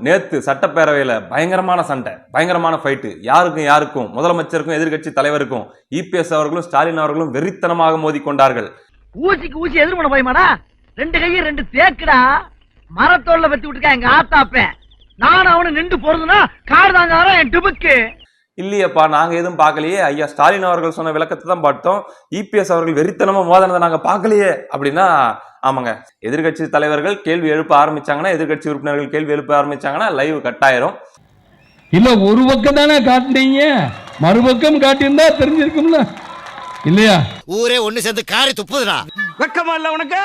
நேத்து சட்டப்பேரவையில பயங்கரமான சண்டை பயங்கரமான ஃபைட்டு யாருக்கும் யாருக்கும் முதலமைச்சருக்கும் எதிர்க்கட்சி தலைவருக்கும் இபிஎஸ் அவர்களும் ஸ்டாலின் அவர்களும் வெறித்தனமாக மோதிக்கொண்டார்கள் ஊசிக்கு ஊசி எதிர் பண்ண போய்மாடா? ரெண்டு கையும் ரெண்டு தேக்குடா. மரத்தோல்ல வச்சு விட்டுருக்கா எங்க ஆத்தாப்பேன் நான் அவனு நின்று போறதுன்னா காடு தாங்க என் டிபுக்கு. இல்லையப்பா நாங்க எதுவும் பார்க்கலையே. ஐயா ஸ்டாலின் அவர்கள் சொன்ன விளக்கத்தை தான் பார்த்தோம். இபிஎஸ் அவர்கள் வெறித்தனமா மோதினதை நாங்க பார்க்கலையே அப்படின்னா ஆமாங்க. எதிர்க்கட்சி தலைவர்கள் கேள்வி எழுப்ப ஆரம்பிச்சாங்கன்னா எதிர்க்கட்சி உறுப்பினர்கள் கேள்வி எழுப்ப ஆரம்பிச்சாங்கன்னா லைவ் கட் ஆயிரும் இல்ல ஒரு பக்கம் தானே காட்டுனீங்க மறுபக்கம் காட்டியிருந்தா தெரிஞ்சிருக்கும்ல. இல்லையா? ஊரே ஒண்ணு சேர்ந்து காரி துப்புதுடா. வெக்கமா இல்ல உனக்கு?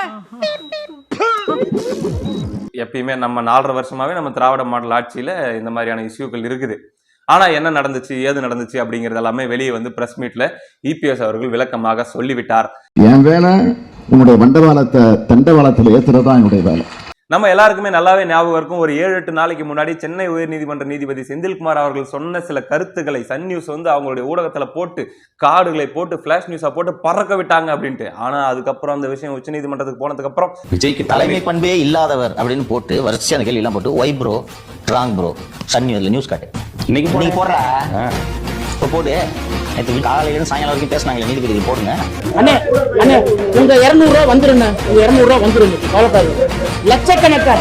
எப்பயுமே நம்ம நாலரை வருஷமாவே நம்ம திராவிட மாடல் ஆட்சியில இந்த மாதிரியான இஷ்யூக்கள் இருக்குது. ஆனா என்ன நடந்துச்சு ஏது நடந்துச்சு அப்படிங்கறது எல்லாமே வெளியே வந்து பிரஸ் மீட்ல இபிஎஸ் அவர்கள் விளக்கமாக சொல்லிவிட்டார். என் வேலை உன்னுடைய மண்டபாலத்தை தண்டவாளத்தில் ஏத்துறதுதான் என்னுடைய வேலை. நம்ம எல்லாருக்குமே நல்லாவே ஞாபகம் இருக்கும். ஒரு ஏழு எட்டு நாளைக்கு முன்னாடி சென்னை உயர்நீதிமன்ற நீதிபதி செந்தில்குமார் அவர்கள் சொன்ன சில கருத்துக்களை சன் நியூஸ் வந்து அவங்களுடைய ஊடகத்துல போட்டு கார்டுகளை போட்டு ஃபிளாஷ் நியூஸா போட்டு பறக்க விட்டாங்க அப்படின்ட்டு. ஆனா அதுக்கப்புறம் அந்த விஷயம் உச்சநீதிமன்றத்துக்கு போனதுக்கு அப்புறம் விஜய்க்கு தலைமை பண்பே இல்லாதவர் அப்படின்னு போட்டு வரிசையா அந்த கேள்வி எல்லாம் போட்டு why bro wrong bro Sun நியூஸ்ல நியூஸ் காட்டு. இன்னைக்கு போடுற? இப்போ போடு. நேற்று காலையில சாயங்காலம் வரைக்கும் பேசினாங்களே நீதிபதி இது போடுங்க. அண்ணே அண்ணே உங்க இருநூறு ரூபா வந்துருண்ணே. உங்க இருநூறு ரூபா வந்துருங்க கவலைப்படாது லட்சக்கணக்கா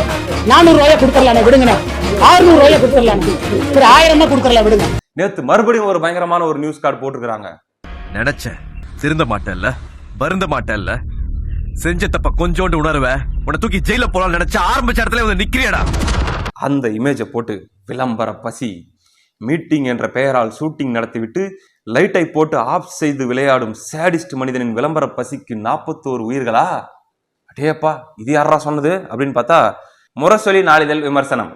நானூறு ரூபாய கொடுத்துடலாம் விடுங்கண்ணே. ஆறுநூறு ரூபாய கொடுத்துடலாம் சரி ஆயிரம் தான் கொடுத்துடலாம் விடுங்க. நேத்து மறுபடியும் ஒரு பயங்கரமான ஒரு நியூஸ் கார்டு போட்டிருக்காங்க நினைச்சேன். திருந்த மாட்டேன்ல வருந்த மாட்டேன்ல. செஞ்ச தப்ப கொஞ்சோண்டு உணர்வ. உன்னை தூக்கி ஜெயில போலாம் நினைச்ச ஆரம்பிச்ச இடத்துல வந்து நிக்கிறியடா. அந்த இமேஜை போட்டு விளம்பர பசி. மீட்டிங் என்ற பெயரால் ஷூட்டிங் நடத்திவிட்டு லைட்டை போட்டு ஆஃப் செய்து விளையாடும் சேடிஸ்ட் மனிதனின் விளம்பர பசிக்கு நாற்பத்தோரு உயிர்களா? அடேப்பா இது யாரா சொன்னது? அப்படின்னு பார்த்தா முரசொலி நாளிதழ் விமர்சனம்.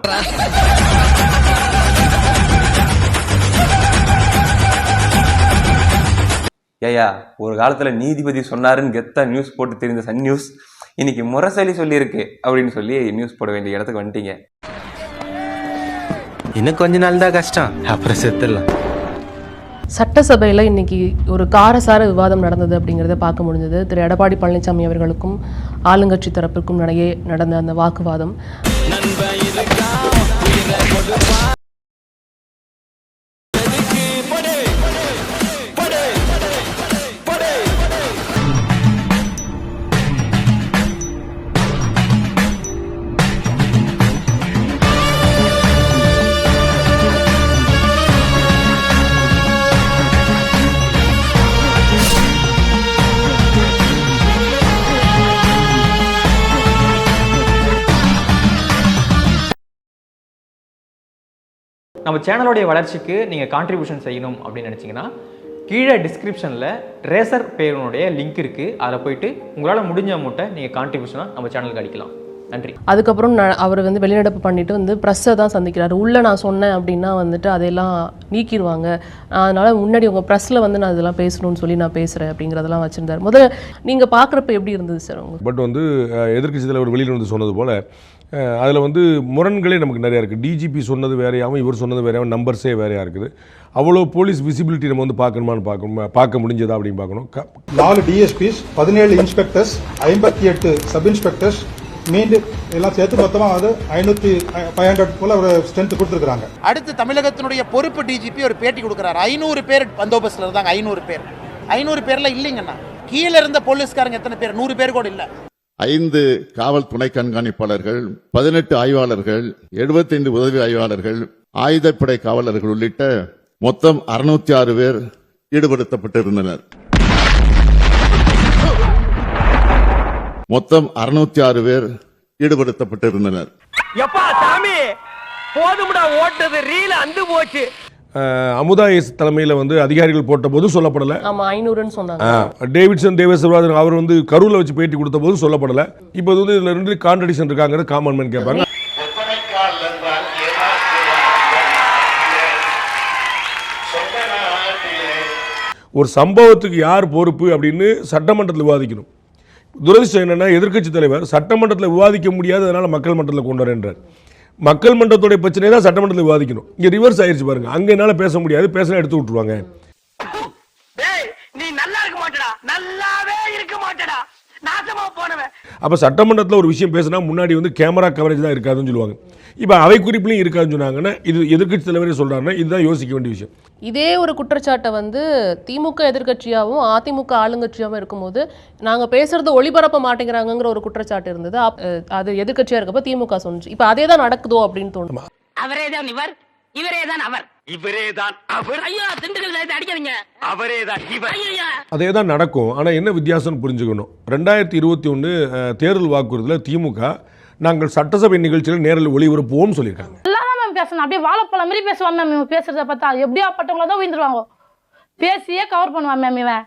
ஏயா ஒரு காலத்துல நீதிபதி சொன்னாருன்னு கெத்தா நியூஸ் போட்டு தெரிந்த சன் நியூஸ் இன்னைக்கு முரசொலி சொல்லியிருக்கு அப்படின்னு சொல்லி நியூஸ் போட வேண்டிய இடத்துக்கு வந்துட்டீங்க. இன்னும் கொஞ்ச நாள் தான் கஷ்டம். அப்புறம் செத்துடலாம். சட்டசபையில் இன்னைக்கு ஒரு காரசார விவாதம் நடந்தது அப்படிங்கிறத பார்க்க முடிஞ்சது. திரு எடப்பாடி பழனிசாமி அவர்களுக்கும் ஆளுங்கட்சி தரப்பிற்கும் இடையே நடந்த அந்த வாக்குவாதம். நம்ம சேனலோடைய வளர்ச்சிக்கு நீங்கள் கான்ட்ரிபியூஷன் செய்யணும் அப்படின்னு நினச்சிங்கன்னா கீழே டிஸ்கிரிப்ஷனில் ரேசர் பேருனுடைய லிங்க் இருக்குது அதில் போயிட்டு உங்களால் முடிஞ்ச அமௌண்ட்டை நீங்கள் கான்ட்ரிபியூஷனாக நம்ம சேனலுக்கு அடிக்கலாம். நன்றி. அதுக்கப்புறம் ந- அவர் வந்து வெளிநடப்பு பண்ணிட்டு வந்து ப்ரெஸ்ஸை தான் சந்திக்கிறாரு. உள்ள நான் சொன்னேன் அப்படின்னா வந்துட்டு அதையெல்லாம் நீக்கிடுவாங்க. அதனால முன்னாடி உங்கள் ப்ரெஸ்ஸில் வந்து நான் இதெல்லாம் பேசணும்னு சொல்லி நான் பேசுகிறேன் அப்படிங்கிறதெல்லாம் வச்சிருந்தாரு. முதல்ல நீங்கள் பார்க்குறப்ப எப்படி இருந்தது சார் உங்களுக்கு? பட் வந்து எதிர்கட்சி தலைவர் வெளியில் வந்து சொன்னது போல் அதில் வந்து முரண்களே நமக்கு நிறையா இருக்குது டிஜிபி சொன்னது வேறையாகவும் இவர் சொன்னது வேறையாகவும் நம்பர்ஸே வேறையாக இருக்குது. அவ்வளோ போலீஸ் விசிபிலிட்டி நம்ம வந்து பார்க்கணுமான்னு பார்க்கணும் பார்க்க முடிஞ்சதா அப்படின்னு பார்க்கணும். நாலு டிஎஸ்பிஸ் பதினேழு இன்ஸ்பெக்டர்ஸ் ஐம்பத்தி எட்டு சப் இன்ஸ்பெக்டர்ஸ் மீண்டும் எல்லாம் சேர்த்து மொத்தமாக வந்து ஐநூற்றி ஃபைவ் ஹண்ட்ரட் போல ஒரு ஸ்ட்ரென்த் கொடுத்துருக்காங்க அடுத்து தமிழகத்தினுடைய பொறுப்பு டிஜிபி ஒரு பேட்டி கொடுக்குறாரு. ஐநூறு பேர் பந்தோபஸ்தில் இருந்தாங்க ஐநூறு பேர். ஐநூறு பேர்ல இல்லைங்கண்ணா. கீழே இருந்த போலீஸ்காரங்க எத்தனை பேர்? நூறு பேர் கூட இல்ல. ஐந்து காவல் துணை கண்காணிப்பாளர்கள் பதினெட்டு ஆய்வாளர்கள் 75 உதவி ஆய்வாளர்கள் ஆயுதப்படை காவலர்கள் உள்ளிட்ட மொத்தம் அறுநூத்தி ஆறு பேர் ஈடுபடுத்தப்பட்டிருந்தனர். மொத்தம் அறுநூத்தி ஆறு பேர் ஈடுபடுத்தப்பட்டிருந்தனர். போதும்டா ஓட்டது ரீல் அந்து போச்சு. அமுதா எஸ் தலைமையில் வந்து அதிகாரிகள் போட்ட போது சொல்லப்படலை. ஆமாம் ஐநூறுன்னு சொன்னாங்க. ஆ, டேவிட்சன் தேவஸ் அவர் வந்து கரூரில் வச்சு பேட்டி கொடுத்த போது சொல்லப்படலை. இப்போ வந்து இதில் ரெண்டு கான்ட்ரடிக்ஷன் இருக்காங்கிறது காமன் மேன் கேட்பாங்க ஒரு சம்பவத்துக்கு யார் பொறுப்பு அப்படின்னு சட்டமன்றத்தில் விவாதிக்கணும். துரதிர்ஷ்டம் என்னன்னா எதிர்க்கட்சி தலைவர் சட்டமன்றத்தில் விவாதிக்க முடியாது அதனால மக்கள் மன்றத்தில் கொண்டு வரேன்றார். மக்கள் மன்றத்துடைய பிரச்சனை தான் சட்டமன்றத்தில் விவாதிக்கணும். இங்கே ரிவர்ஸ் ஆயிருச்சு பாருங்க. அங்கே என்னால் பேச முடியாது. பேசினா எடுத்து விட்டுருவாங்க. அப்போ சட்டமன்றத்தில் ஒரு விஷயம் பேசினா முன்னாடி வந்து கேமரா கவரேஜ் தான் இருக்காதுன்னு சொல்லுவாங்க. இப்போ அவை குறிப்பிலையும் இருக்கான்னு சொன்னாங்கன்னா இது எதிர்க்கட்சி தலைவரே சொல்கிறாங்கன்னா இதுதான் யோசிக்க வேண்டிய விஷயம். இதே ஒரு குற்றச்சாட்டை வந்து திமுக எதிர்க்கட்சியாகவும் அதிமுக ஆளுங்கட்சியாகவும் இருக்கும்போது நாங்கள் பேசுறது ஒளிபரப்ப மாட்டேங்கிறாங்கங்கிற ஒரு குற்றச்சாட்டு இருந்தது. அது எதிர்க்கட்சியாக இருக்கப்ப திமுக சொன்னுச்சு. இப்போ அதே தான் நடக்குதோ அப்படின்னு தோணும் அவரே தான் இவர் இவரே தான் அவர். இவரே தான் அவர். ஐயோ திண்டுக்கல் அடிக்காதீங்க. அவரே தான் இவர். ஐயா அதே தான் நடக்கும். ஆனால் என்ன வித்தியாசம்னு புரிஞ்சுக்கணும். ரெண்டாயிரத்தி இருபத்தி ஒன்று தேர்தல் வாக்குறுதியில் திமுக நாங்கள் சட்டசபை நிகழ்ச்சியில் நேரில் ஒளிபரப்புவோம்னு சொல்லியிருக்காங்க. எல்லாரும் மேம் பேசணும். அப்படியே வாழைப்பழம் மாதிரி பேசுவான் மேம் இவன் பேசுறத பார்த்தா எப்படியாப்பட்டவங்கள தான் உயிர்ந்துருவாங்க. பேசியே கவர் பண்ணுவான் மேம் இவன்.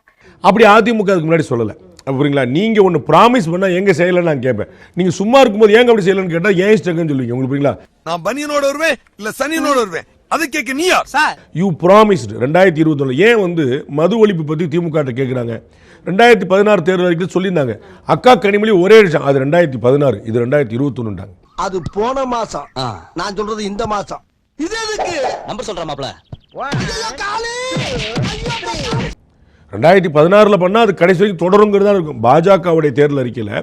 அப்படி அதிமுக அதுக்கு முன்னாடி சொல்லலை. அப்ப புரியுங்களா? நீங்கள் ஒன்று ப்ராமிஸ் பண்ணால் எங்கே செய்யலைன்னு நான் கேட்பேன். நீங்கள் சும்மா இருக்கும்போது ஏங்க அப்படி செய்யலைன்னு கேட்டால் ஏன் இஷ்டங்கன்னு சொல்லுவீங்க. உங்களுக்கு புரியுங்களா? நான் பனியனோட வருவேன் இல்ல சனியனோட வருவேன். அது கேட்க நீ யார்? யூ ப்ராமிஸ்டு ரெண்டாயிரத்தி இருபத்தொன்னு ஏன் வந்து மது ஒழிப்பு பற்றி திமுக கேட்குறாங்க ரெண்டாயிரத்தி பதினாறு தேர்தல் வரைக்கும் சொல்லியிருந்தாங்க. அக்கா கனிமொழி ஒரே விஷயம் அது ரெண்டாயிரத்தி பதினாறு. இது ரெண்டாயிரத்தி இருபத்தொன்னுட்டாங்க அது போன மாசம். நான் சொல்றது இந்த மாசம். இது எதுக்கு? நம்பர் சொல்ற மாப்ள ரெண்டாயிரத்தி பதினாறில் பண்ணால் அது கடைசி வரைக்கும் தொடருங்கிறதா இருக்கும். பாஜகவுடைய தேர்தல் அறிக்கையில்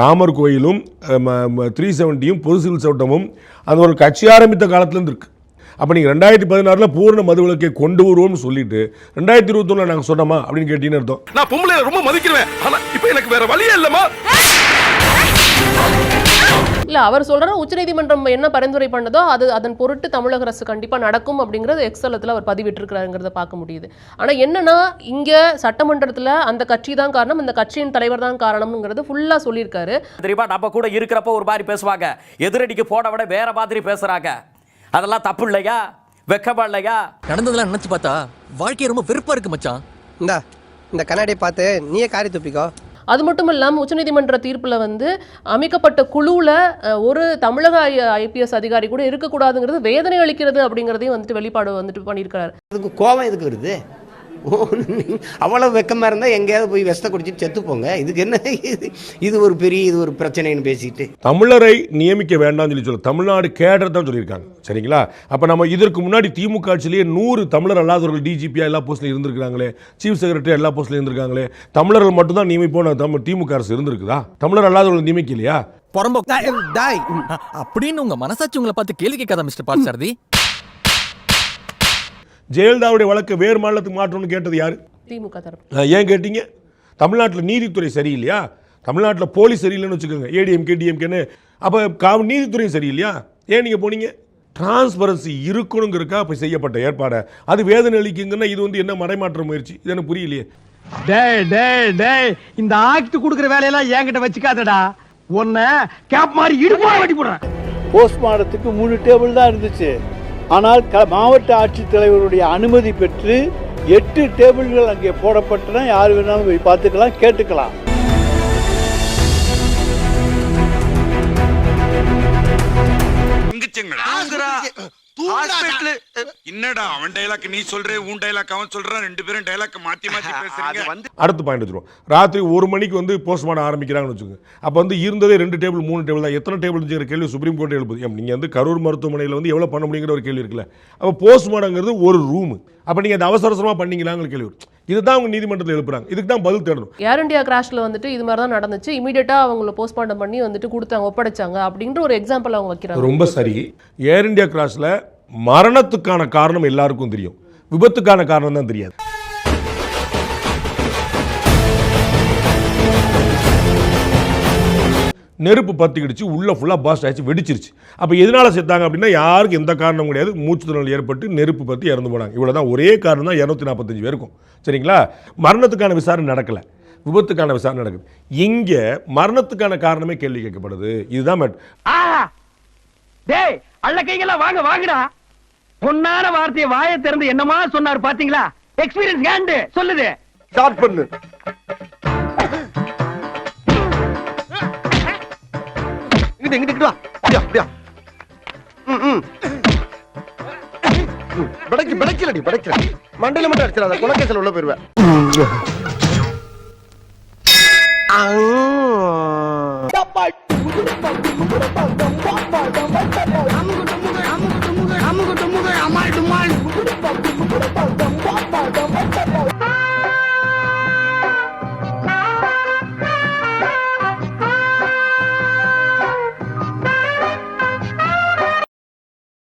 ராமர் கோயிலும் த்ரீ செவன்ட்டியும் பொது சிவில் சட்டமும் அது ஒரு கட்சி ஆரம்பித்த காலத்துலேருந்து இருக்கு அப்போ நீங்கள் ரெண்டாயிரத்தி பதினாறில் பூர்ண மதுவிலக்கை கொண்டு வருவோம்னு சொல்லிட்டு ரெண்டாயிரத்தி இருபத்தொன்னில் நாங்கள் சொன்னோமா அப்படின்னு கேட்டீங்கன்னு அர்த்தம். நான் பொம்பளை ரொம்ப மதிக்கிறேன். ஆனா இப்ப எனக்கு வேற வழியே இல்லமா இல்ல அவர் சொல்ற உச்சநீதிமன்றம் என்ன பரிந்துரை பண்ணதோ அது அதன் பொருட்டு தமிழக அரசு கண்டிப்பா நடக்கும் அப்படிங்கறது எக்ஸலத்துல அவர் பதிவிட்டிருக்கிறாருங்கிறத பார்க்க முடியுது. ஆனா என்னன்னா இங்க சட்டமன்றத்துல அந்த கட்சி தான் காரணம் இந்த கட்சியின் தலைவர் தான் காரணம்ங்கிறது ஃபுல்லா சொல்லியிருக்காரு. தெரியுமா நம்ம கூட இருக்கிறப்ப ஒரு மாதிரி பேசுவாங்க. எதிரடிக்கு போட விட வேற மாதிரி பேசுறாங்க. அதெல்லாம் தப்பு இல்லையா? வெக்கமா இல்லையா? நடந்ததெல்லாம் நினைச்சு பார்த்தா வாழ்க்கை ரொம்ப வெறுப்பா இருக்கு மச்சான். இந்த இந்த கண்ணாடியை பார்த்து நீயே காரி துப்பிக்கோ. அது மட்டும் இல்லாமல் உச்சநீதிமன்ற தீர்ப்பில் வந்து அமைக்கப்பட்ட குழுவில் ஒரு தமிழக ஐபிஎஸ் அதிகாரி கூட இருக்கக்கூடாதுங்கிறது வேதனை அளிக்கிறது அப்படிங்கிறதையும் வந்துட்டு வெளிப்பாடு வந்துட்டு பண்ணியிருக்காரு அதுக்கு கோவம் எதுக்கு வருது? அவ்வளவு வெக்கமா இருந்தா எங்கேயாவது போய் விஷத்தை குடிச்சிட்டு செத்து போங்க. இதுக்கு என்ன இது? இது ஒரு பெரிய இது ஒரு பிரச்சனைன்னு பேசிட்டு. தமிழரை நியமிக்க வேண்டாம்னு சொல்லி சொல்ல தமிழ்நாடு கேடர் தான் சொல்லியிருக்காங்க. சரிங்களா? அப்போ நம்ம இதற்கு முன்னாடி திமுக ஆட்சியிலேயே நூறு தமிழர் அல்லாதவர்கள் டிஜிபியா எல்லா போஸ்ட்லையும் இருந்திருக்காங்களே சீஃப் செக்ரட்டரி எல்லா போஸ்ட்லையும் இருந்திருக்காங்களே தமிழர்கள் மட்டும் தான் நியமிப்போம் தமிழ் திமுக அரசு இருந்திருக்குதா? தமிழர் அல்லாதவர்கள் நியமிக்கலையா? புறம்போ அப்படின்னு உங்க மனசாட்சி உங்களை பார்த்து கேள்வி கேட்காத மிஸ்டர் பாட்சாரதி? ஜெயலலிதாவுடைய வழக்கை வேறு மாநிலத்துக்கு மாற்றணும்னு கேட்டது யாரு? திமுக தரப்பு. அஹ் ஏன் கேட்டீங்க? தமிழ்நாட்டில் நீதித்துறை சரியில்லையா? தமிழ்நாட்டில் போலீஸ் சரியில்லைன்னு வச்சுக்கோங்க. ஏடிஎம்கே டிஎம்கேன்னு அப்போ காவல் நீதித்துறையும் சரியில்லையா? ஏன் நீங்கள் போனீங்க? டிரான்ஸ்பரன்சி இருக்கணுங்கிறக்கா இப்போ செய்யப்பட்ட ஏற்பாடை. அது வேதனை அளிக்குங்கன்னா இது வந்து என்ன மறைமாற்ற முயற்சி? இது எனக்கு புரியலையே. டேய் டேய் டேய் இந்த ஆக்ட் குடுக்குற வேலையெல்லாம் என்கிட்ட வச்சுக்காதடா. உன்ன கேப் மாதிரி இடுப்பா வெட்டி போடுறேன். போஸ்ட்மார்ட்டத்துக்கு மூணு டேபிள் தான் இருந்துச்சு. ஆனால் க- மாவட்ட ஆட்சித்தலைவருடைய அனுமதி பெற்று எட்டு டேபிள்கள் அங்கே போடப்பட்டன. யார் வேணாலும் போய் பார்த்துக்கலாம் கேட்டுக்கலாம். என்னடா அவன் டைலாக் நீ சொல்ற உன் டைலாக் அவன் சொல்றான் ரெண்டு பேரும் டைலாக் மாத்தி மாத்தி பேசுறீங்க. அடுத்த பாயிண்ட் வச்சுருவோம். ராத்திரி ஒரு மணிக்கு வந்து போஸ்ட்மார்ட்டம் ஆரம்பிக்கிறாங்கன்னு வச்சுக்கோங்க. அப்போ வந்து இருந்ததே ரெண்டு டேபிள் மூணு டேபிள் தான். எத்தனை டேபிள் இருந்துங்கிற கேள்வி சுப்ரீம் கோர்ட் எழுப்புது. நீங்கள் வந்து கரூர் மருத்துவமனையில் வந்து எவ்வளோ பண்ண முடியுங்கிற ஒரு கேள்வி இருக்குல்ல. அப்போ போஸ்ட்மார்ட்டங்கிறது ஒரு ரூம் அப்போ நீங்கள் அதை அவசர அவசரமாக பண்ணீங்களாங்கிற கேள்வி. இதுதான் அவங்க நீதிமன்றத்தில் எழுப்புறாங்க. இதுக்கு தான் பதில் தேடணும். ஏர் இந்தியா கிராஷ்ல வந்துட்டு இது மாதிரி தான் நடந்துச்சு இமீடியட்டா அவங்கள போஸ்ட்மார்ட்டம் பண்ணி வந்துட்டு கொடுத்தாங்க ஒப்படைச்சாங்க அப்படின்ற ஒரு எக்ஸாம்பிள் அவங்க வைக்கிறாங்க. ரொம்ப சரி. ஏர் இந்தியா கிராஸில் மரணத்துக்கான காரணம் எல்லாருக்கும் தெரியும். விபத்துக்கான காரணம் தான் தெரியாது. நெருப்பு பத்திக்கிடுச்சு உள்ளே ஃபுல்லாக பாஸ்ட் ஆகிடுச்சு வெடிச்சிருச்சு. அப்போ எதனால செத்தாங்க அப்படின்னா யாருக்கும் எந்த காரணமும் கிடையாது. மூச்சு திணறல் ஏற்பட்டு நெருப்பு பற்றி இறந்து போனாங்க. இவ்வளோ தான் ஒரே காரணம் தான் இரநூத்தி நாற்பத்தஞ்சு பேருக்கும். சரிங்களா? மரணத்துக்கான விசாரணை நடக்கலை. விபத்துக்கான விசாரணை நடக்குது. இங்கே மரணத்துக்கான காரணமே கேள்வி கேட்கப்படுது. இதுதான் மேட் ஆஹா! டேய்! அள்ள கைகளா வாங்க வாங்கடா. பொன்னான வார்த்தையை வாயை திறந்து என்னமா சொன்னார் பாத்தீங்களா? எக்ஸ்பீரியன்ஸ் ஹேண்டு சொல்லுது. ஸ்டார்ட் பண்ணு. இங்கிட்டு இங்கிட்டு வா. அப்படியா அப்படியா. ம் ம். மண்டையில மட்டும் அடிச்சிடாத குலக்கேசல் உள்ள போயிருவேன். I'm gonna